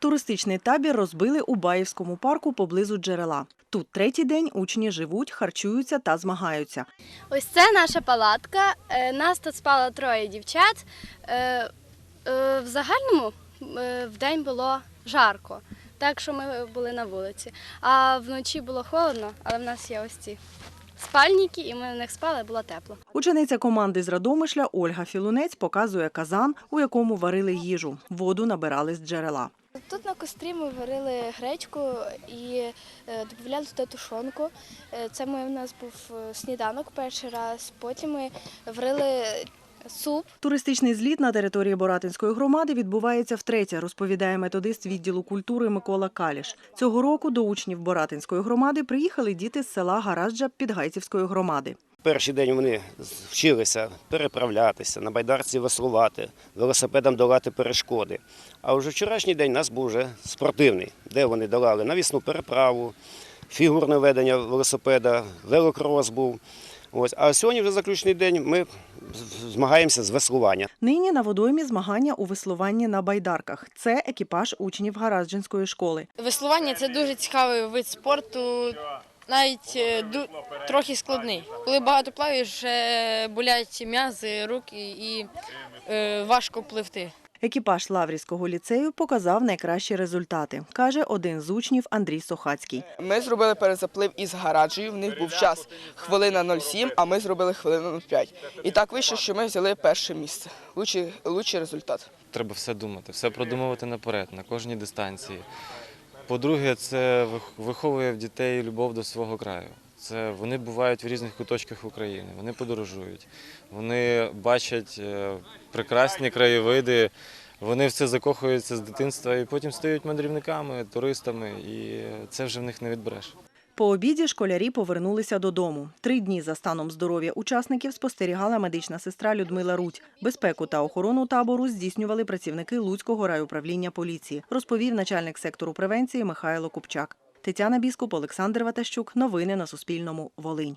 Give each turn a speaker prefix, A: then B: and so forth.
A: Туристичний табір розбили у Баївському парку поблизу джерела. Тут третій день учні живуть, харчуються та змагаються.
B: Ось це наша палатка. Е, Нас тут спало троє дівчат. Е, е, В загальному в день було жарко, так що ми були на вулиці. А вночі було холодно, але в нас є ось ці спальники, і ми на них спали, було тепло.
A: Учениця команди з Радомишля Ольга Філунець показує казан, у якому варили їжу. Воду набирали з джерела.
C: Тут на кострі ми варили гречку і е, додавали туди тушонку. Е, Це ми, у нас був е, сніданок перший раз. Потім ми варили суп.
A: Туристичний зліт на території Боратинської громади відбувається втретє, розповідає методист відділу культури Микола Каліш. Цього року до учнів Боратинської громади приїхали діти з села Гаражджа Підгайцівської громади.
D: Перший день вони вчилися переправлятися, на байдарці веслувати, велосипедом долати перешкоди. А вже вчорашній день у нас був вже спортивний, де вони долали навісну переправу, фігурне ведення велосипеда, велокрос був. Ось. А сьогодні вже заключний день ми змагаємося з веслування.
A: Нині на водоймі змагання у веслуванні на байдарках. Це екіпаж учнів Гаражджинської школи.
E: Веслування це дуже цікавий вид спорту, навіть е, ду- трохи складний. Коли багато плаваєш, болять м'язи, руки і е, важко пливти.
A: Екіпаж Лаврівського ліцею показав найкращі результати, каже один з учнів Андрій Сохацький.
F: Ми зробили перезаплив із гараджею. В них був час хвилина 07, а ми зробили хвилину 05. І так вийшло, що ми взяли перше місце. Лучший, лучший результат.
G: Треба все думати, все продумувати наперед, на кожній дистанції. По-друге, це виховує в дітей любов до свого краю. Це вони бувають в різних куточках України, вони подорожують, вони бачать е, прекрасні краєвиди, вони все закохуються з дитинства і потім стають мандрівниками, туристами, і це вже в них не відбереш.
A: По обіді школярі повернулися додому. Три дні за станом здоров'я учасників спостерігала медична сестра Людмила Рудь. Безпеку та охорону табору здійснювали працівники Луцького райуправління поліції, розповів начальник сектору превенції Михайло Купчак. Тетяна Біскуп, Олександр Ватащук. Новини на Суспільному. Волинь.